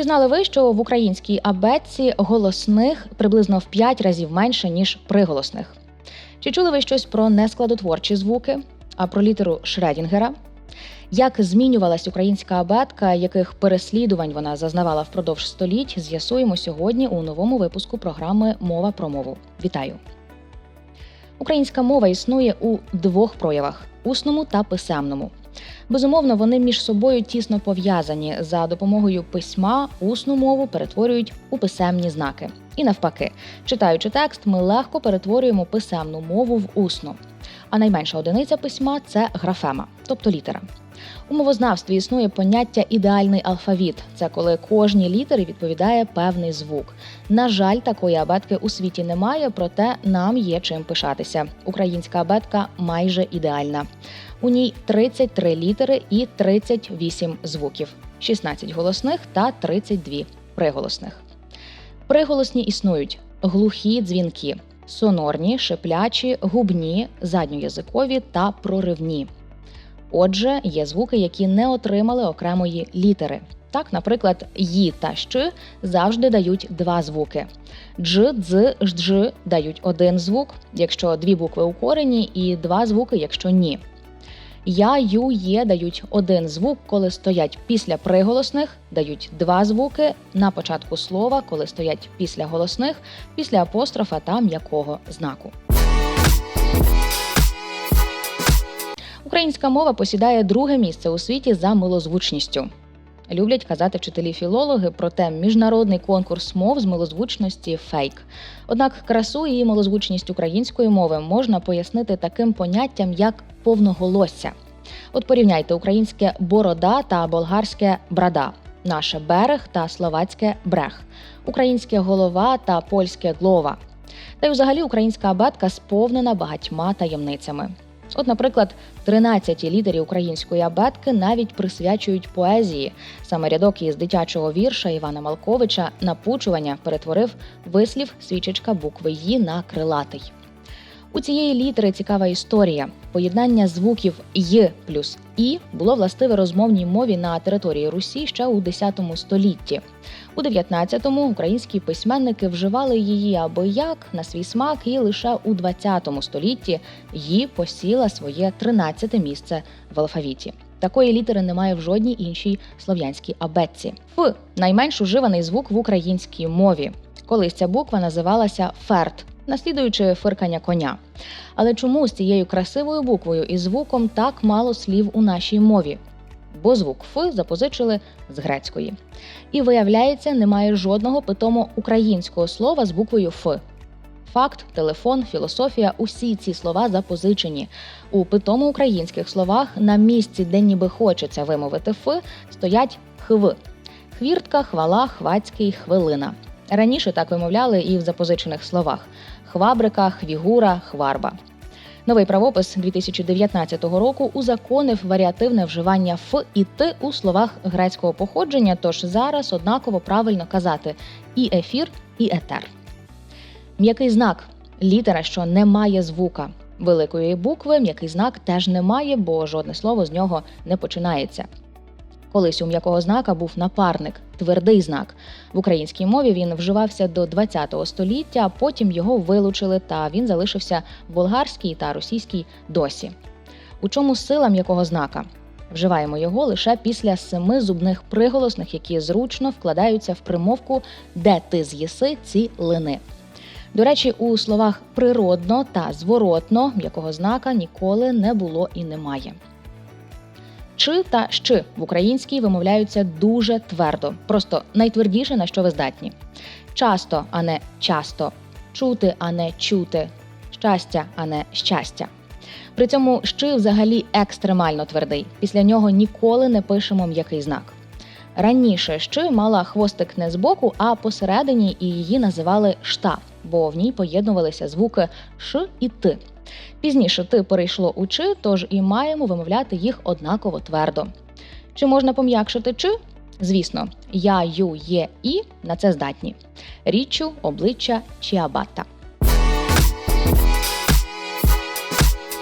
Чи знали ви, що в українській абетці голосних приблизно в 5 разів менше, ніж приголосних? Чи чули ви щось про нескладотворчі звуки, а про літеру Шредінгера? Як змінювалась українська абетка, яких переслідувань вона зазнавала впродовж століть, з'ясуємо сьогодні у новому випуску програми Мова про мову. Вітаю! Українська мова існує у двох проявах усному та писемному. Безумовно, вони між собою тісно пов'язані. За допомогою письма усну мову перетворюють у писемні знаки. І навпаки, читаючи текст, ми легко перетворюємо писемну мову в усну. А найменша одиниця письма це графема, тобто літера. У мовознавстві існує поняття ідеальний алфавіт. Це коли кожній літері відповідає певний звук. На жаль, такої абетки у світі немає, проте нам є чим пишатися. Українська абетка майже ідеальна. У ній 33 літери і 38 звуків, 16 голосних та 32 приголосних. Приголосні існують глухі дзвінки, сонорні, шиплячі, губні, задньоязикові та проривні. Отже, є звуки, які не отримали окремої літери. Так, наприклад, «ї» та «щ» завжди дають два звуки. «дж», «дз», «ждж» дають один звук, якщо дві букви у корені, і два звуки, якщо ні. Я, ю, є дають один звук, коли стоять після приголосних, дають два звуки на початку слова, коли стоять після голосних, після апострофа та м'якого знаку. Українська мова посідає друге місце у світі за милозвучністю. Люблять казати вчителі-філологи, проте міжнародний конкурс мов з милозвучності фейк. Однак красу і милозвучність української мови можна пояснити таким поняттям, як повноголосся. От порівняйте українське борода та болгарське брада, наше берег та словацьке брех, українське голова та польське глова. Та й взагалі українська абетка сповнена багатьма таємницями. От, наприклад, 13 лідерів української абетки навіть присвячують поезії. Саме рядок із дитячого вірша Івана Малковича напучування перетворив вислів свічечка букви «Ї» на крилатий. У цієї літери цікава історія. Поєднання звуків «й» плюс І було властиве розмовній мові на території Русі ще у X столітті. У 19-му українські письменники вживали її аби як на свій смак, і лише у 20 столітті «ї» посіла своє 13-те місце в алфавіті. Такої літери немає в жодній іншій слов'янській абетці. Ф найменш уживаний звук в українській мові. Колись ця буква називалася ферт, наслідуючи фиркання коня. Але чому з цією красивою буквою і звуком так мало слів у нашій мові? Бо звук Ф запозичили з грецької. І виявляється, немає жодного питомо українського слова з буквою Ф. Факт, телефон, філософія усі ці слова запозичені. У питому українських словах на місці, де ніби хочеться вимовити Ф, стоять хв. Хвіртка, хвала, хвацький, хвилина. Раніше так вимовляли і в запозичених словах: хвабрика, хвігура, хварба. Новий правопис 2019 року узаконив варіативне вживання ф і т у словах грецького походження. Тож зараз однаково правильно казати і ефір, і етер. М'який знак літера, що не має звука. Великої букви м'який знак теж немає, бо жодне слово з нього не починається. Колись у м'якого знака був напарник, твердий знак. В українській мові він вживався до ХХ століття, а потім його вилучили, та він залишився в болгарській та російській досі. У чому сила м'якого знака? Вживаємо його лише після семи зубних приголосних, які зручно вкладаються в примовку, де ти з'їси ці лини. До речі, у словах природно та зворотно м'якого знака ніколи не було і немає. Чи та щ в українській вимовляються дуже твердо, просто найтвердіше, на що ви здатні. Часто, а не часто, чути, а не чути, щастя, а не щастя. При цьому щи взагалі екстремально твердий. Після нього ніколи не пишемо м'який знак. Раніше щи мала хвостик не збоку, а посередині, і її називали шта, бо в ній поєднувалися звуки ш і т. Пізніше ти перейшло у чи, тож і маємо вимовляти їх однаково твердо. Чи можна пом'якшити чи? Звісно, я, ю, є і на це здатні. Річчю, обличчя чи абата.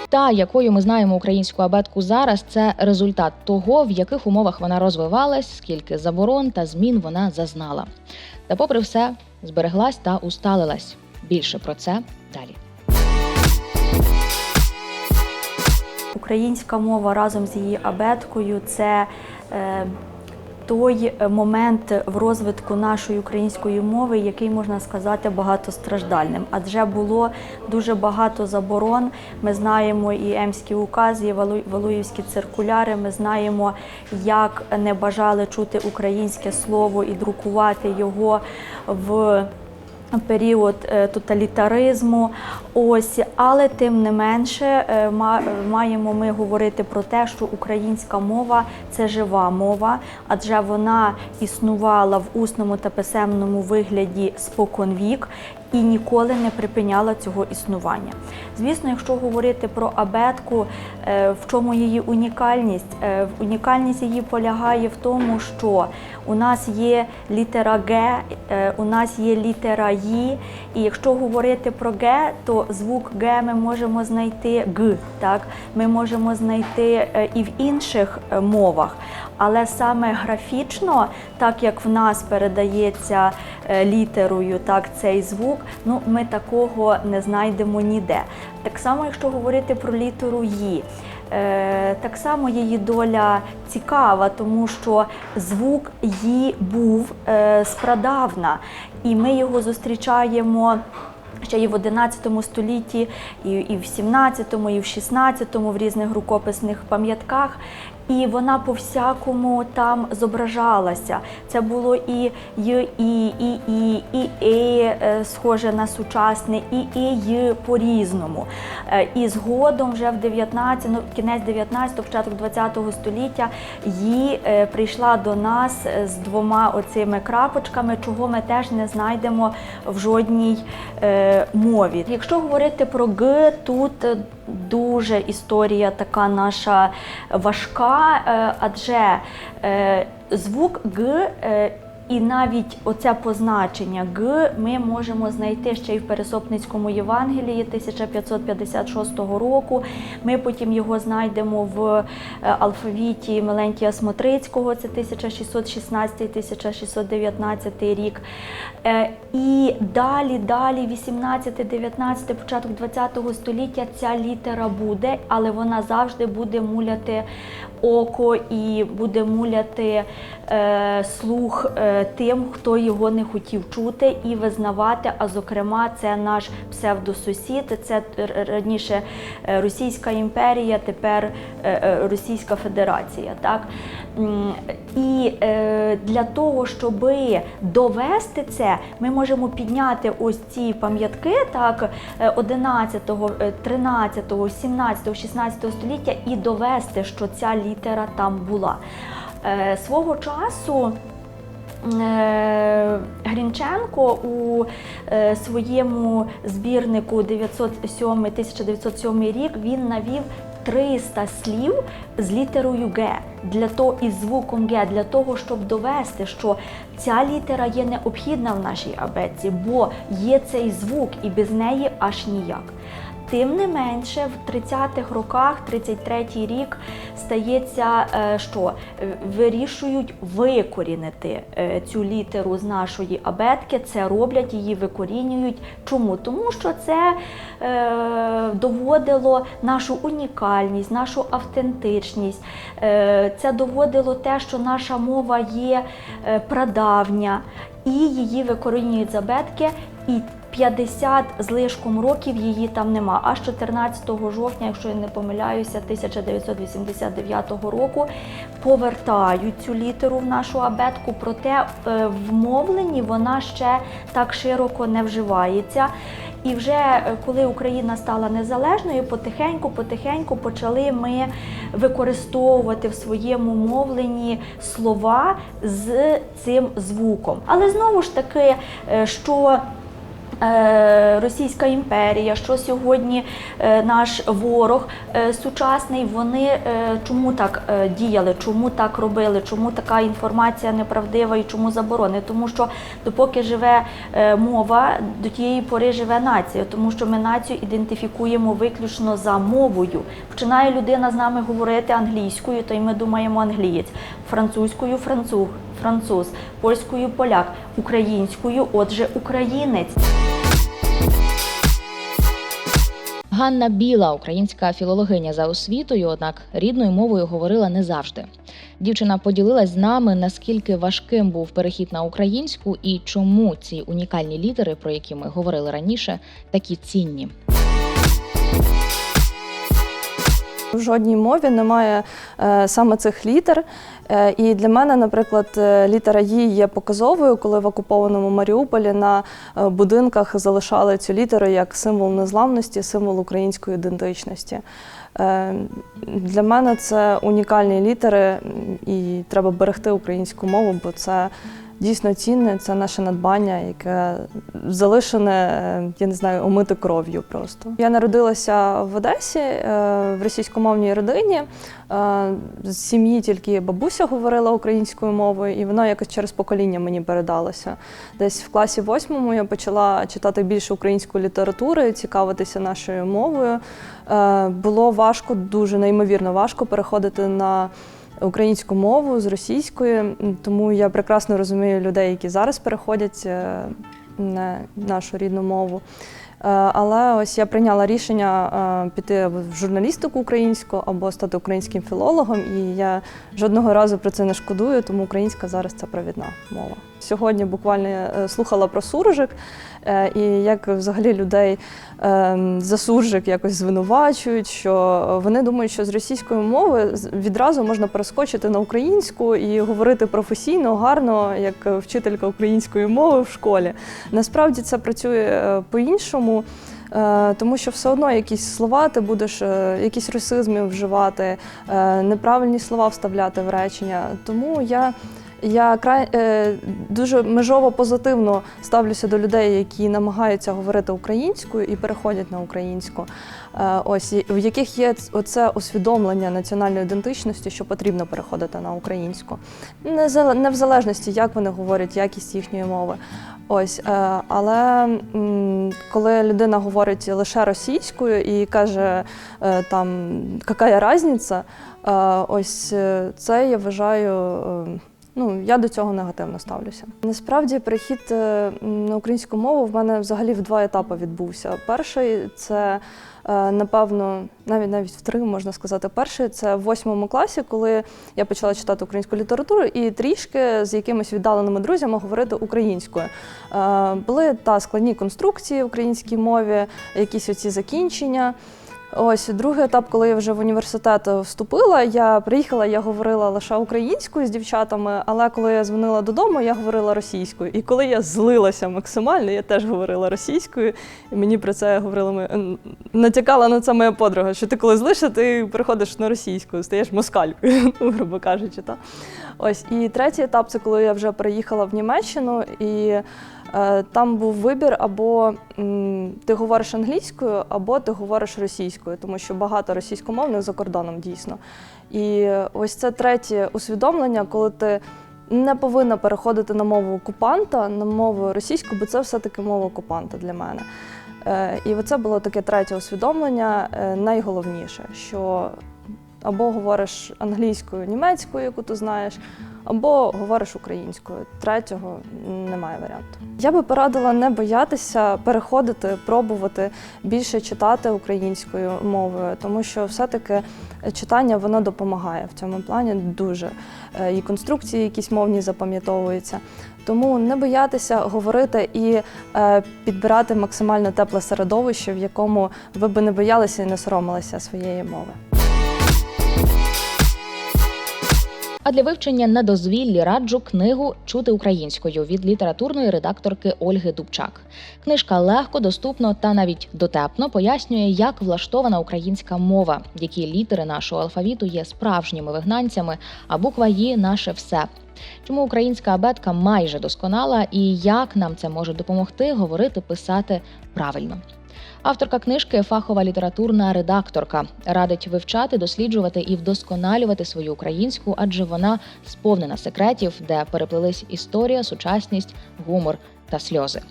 Та, якою ми знаємо українську абетку зараз, це результат того, в яких умовах вона розвивалась, скільки заборон та змін вона зазнала. Та, попри все, збереглась та усталилась. Більше про це далі. Українська мова разом з її абеткою це е, той момент в розвитку нашої української мови, який можна сказати багатостраждальним. Адже було дуже багато заборон. Ми знаємо і Емські укази, і Валуївські циркуляри. Ми знаємо, як не бажали чути українське слово і друкувати його в період е, тоталітаризму. Ось, але тим не менше е, ма- маємо ми говорити про те, що українська мова це жива мова, адже вона існувала в усному та писемному вигляді споконвік і ніколи не припиняла цього існування. Звісно, якщо говорити про абетку, е, в чому її унікальність? Е, Унікальність її полягає в тому, що у нас є літера Г, е, у нас є літера І, і якщо говорити про Г, то звук Г ми можемо знайти Г, так? Ми можемо знайти і в інших мовах. Але саме графічно, так як в нас передається літерою так, цей звук, ну, ми такого не знайдемо ніде. Так само, якщо говорити про літеру «ї», е, так само її доля цікава, тому що звук «ї» був е, спрадавна, і ми його зустрічаємо. Ще і в 11 столітті, і, і в 17-му, і в 16-му в різних рукописних пам'ятках. І вона по всякому там зображалася. Це було і й, і, і, і, і, і е, схоже на сучасне, і, і, й по-різному. Е, І згодом, вже в 19, ну, кінець 19-го, початок 20-го століття, її е, прийшла до нас з двома оцими крапочками, чого ми теж не знайдемо в жодній е, мові. Якщо говорити про Г, тут е, дуже історія така наша важка, е, адже е, звук Г. і навіть оце позначення Г ми можемо знайти ще й в Пересопницькому Євангелії 1556 року. Ми потім його знайдемо в е, алфавіті Мелентія Смотрицького, це 1616-1619 рік. Е, І далі, далі, 18-19, початок 20 століття ця літера буде, але вона завжди буде муляти око і буде муляти е, слух е, тим, хто його не хотів чути і визнавати. А зокрема, це наш псевдосусід, це раніше е, Російська імперія, тепер е, е, Російська Федерація. Так? І е, для того, щоб довести це, ми можемо підняти ось ці пам'ятки, так, е, 11, е, 13, 17, 16 століття і довести, що ця літера там була. Е, Свого часу. Е, Грінченко у своєму збірнику 907, 1907 рік він навів 300 слів з літерою Г для того із звуком Г для того, щоб довести, що ця літера є необхідна в нашій абетці, бо є цей звук, і без неї аж ніяк. Тим не менше, в 30-х роках, 33-й рік, стається, е, що е, вирішують викорінити е, цю літеру з нашої абетки. Це роблять, її викорінюють. Чому? Тому що це доводило нашу унікальність, нашу автентичність. Це доводило те, що наша мова є прадавня, і її викорінюють з абетки. І 50 з лишком років її там нема. Аж 14 жовтня, якщо я не помиляюся, 1989 року повертають цю літеру в нашу абетку, проте е, в мовленні вона ще так широко не вживається. І вже е, коли Україна стала незалежною, потихеньку, потихеньку почали ми використовувати в своєму мовленні слова з цим звуком. Але знову ж таки, е, що Російська імперія, що сьогодні е, наш ворог е, сучасний, вони е, чому так е, діяли, чому так робили, чому така інформація неправдива і чому заборони? Тому що допоки живе е, мова, до тієї пори живе нація, тому що ми націю ідентифікуємо виключно за мовою. Починає людина з нами говорити англійською, то й ми думаємо англієць, французькою француз, француз, польською поляк, українською, отже, українець. Ганна Біла, українська філологиня за освітою, однак рідною мовою говорила не завжди. Дівчина поділилась з нами, наскільки важким був перехід на українську і чому ці унікальні літери, про які ми говорили раніше, такі цінні. В жодній мові немає е, саме цих літер. Е, і для мене, наприклад, е, літера «Ї» є показовою, коли в окупованому Маріуполі на будинках залишали цю літеру як символ незламності, символ української ідентичності. Для мене це унікальні літери, і треба берегти українську мову, бо це дійсно цінне, це наше надбання, яке залишене, е, я не знаю, омите кров'ю просто. Я народилася в Одесі е, в російськомовній родині. Е, З сім'ї тільки бабуся говорила українською мовою, і воно якось через покоління мені передалося. Десь в класі восьмому я почала читати більше української літератури, цікавитися нашою мовою. Було важко, дуже неймовірно важко переходити на українську мову з російської, тому я прекрасно розумію людей, які зараз переходять е, на нашу рідну мову. Е, Але ось я прийняла рішення е, піти в журналістику українську або стати українським філологом, і я жодного разу про це не шкодую, тому українська зараз це провідна мова. Сьогодні буквально слухала про суржик, і як взагалі людей е, за суржик якось звинувачують, що вони думають, що з російської мови відразу можна перескочити на українську і говорити професійно, гарно, як е, вчителька української мови в школі. Насправді це працює е, по-іншому. е, Тому що все одно якісь слова ти будеш, е, якісь русизми вживати, е, неправильні слова вставляти в речення. Тому я, я край, е, дуже межово позитивно ставлюся до людей, які намагаються говорити українською і переходять на українську. Е, Ось в яких є оце усвідомлення національної ідентичності, що потрібно переходити на українську. Не не в залежності, як вони говорять, якість їхньої мови. Ось, е, але м, коли людина говорить лише російською і каже е, там яка різниця, е, ось е, це я вважаю. е, Ну, я до цього негативно ставлюся. Насправді, перехід е, на українську мову в мене взагалі в два етапи відбувся. Перший це е, напевно, навіть навіть в три можна сказати. Перший це в восьмому класі, коли я почала читати українську літературу і трішки з якимись віддаленими друзями говорити українською. Е, Були та складні конструкції в українській мові, якісь оці закінчення. Ось другий етап, коли я вже в університет вступила, я приїхала, я говорила лише українською з дівчатами, але коли я дзвонила додому, я говорила російською. І коли я злилася максимально, я теж говорила російською, і мені про це говорила н- натякала на це моя подруга, що ти коли злишся, ти переходиш на російську, стаєш москалькою, грубо кажучи. Та. Ось і третій етап це коли я вже приїхала в Німеччину і. Е, Там був вибір або ти говориш англійською, або ти говориш російською, тому що багато російськомовних за кордоном дійсно. І ось це третє усвідомлення, коли ти не повинна переходити на мову окупанта, на мову російську, бо це все-таки мова окупанта для мене. Е, І оце було таке третє усвідомлення, е, найголовніше, що або говориш англійською, німецькою, яку ти знаєш, або говориш українською. Третього немає варіанту. Я би порадила не боятися переходити, пробувати більше читати українською мовою, тому що все-таки читання воно допомагає в цьому плані дуже. Е, І конструкції якісь мовні запам'ятовуються. Тому не боятися говорити і е, підбирати максимально тепле середовище, в якому ви би не боялися і не соромилися своєї мови. А для вивчення на дозвіллі раджу книгу Чути українською від літературної редакторки Ольги Дубчак. Книжка легко, доступно та навіть дотепно пояснює, як влаштована українська мова, які літери нашого алфавіту є справжніми вигнанцями, а буква «Ї» – наше все. Чому українська абетка майже досконала і як нам це може допомогти говорити, писати правильно. Авторка книжки фахова літературна редакторка радить вивчати, досліджувати і вдосконалювати свою українську, адже вона сповнена секретів, де переплелись історія, сучасність, гумор та сльози.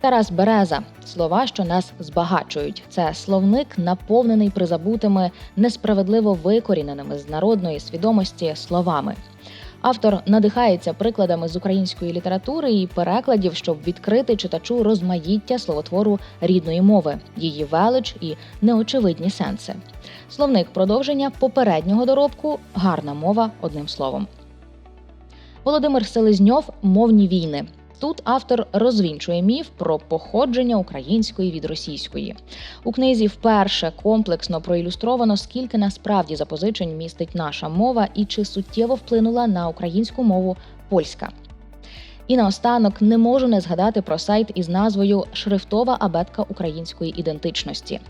Тарас Береза слова, що нас збагачують. Це словник, наповнений призабутими, несправедливо викоріненими з народної свідомості словами. Автор надихається прикладами з української літератури і перекладів, щоб відкрити читачу розмаїття словотвору рідної мови, її велич і неочевидні сенси. Словник продовження попереднього доробку гарна мова одним словом. Володимир Селезньов Мовні війни. Тут автор розвінчує міф про походження української від російської. У книзі вперше комплексно проілюстровано, скільки насправді запозичень містить наша мова і чи суттєво вплинула на українську мову польська. І наостанок не можу не згадати про сайт із назвою Шрифтова абетка української ідентичності.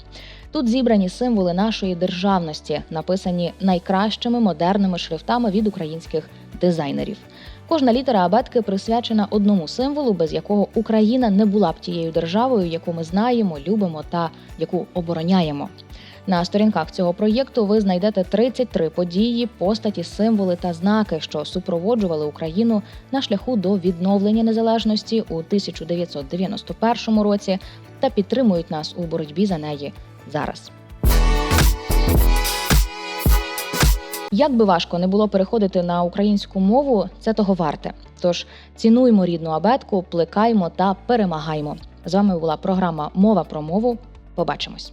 Тут зібрані символи нашої державності, написані найкращими модерними шрифтами від українських дизайнерів. Кожна літера абетки присвячена одному символу, без якого Україна не була б тією державою, яку ми знаємо, любимо та яку обороняємо. На сторінках цього проєкту ви знайдете 33 події, постаті, символи та знаки, що супроводжували Україну на шляху до відновлення незалежності у 1991 році та підтримують нас у боротьбі за неї зараз. Як би важко не було переходити на українську мову, це того варте. Тож цінуймо рідну абетку, плекаймо та перемагаймо. З вами була програма Мова про мову. Побачимось.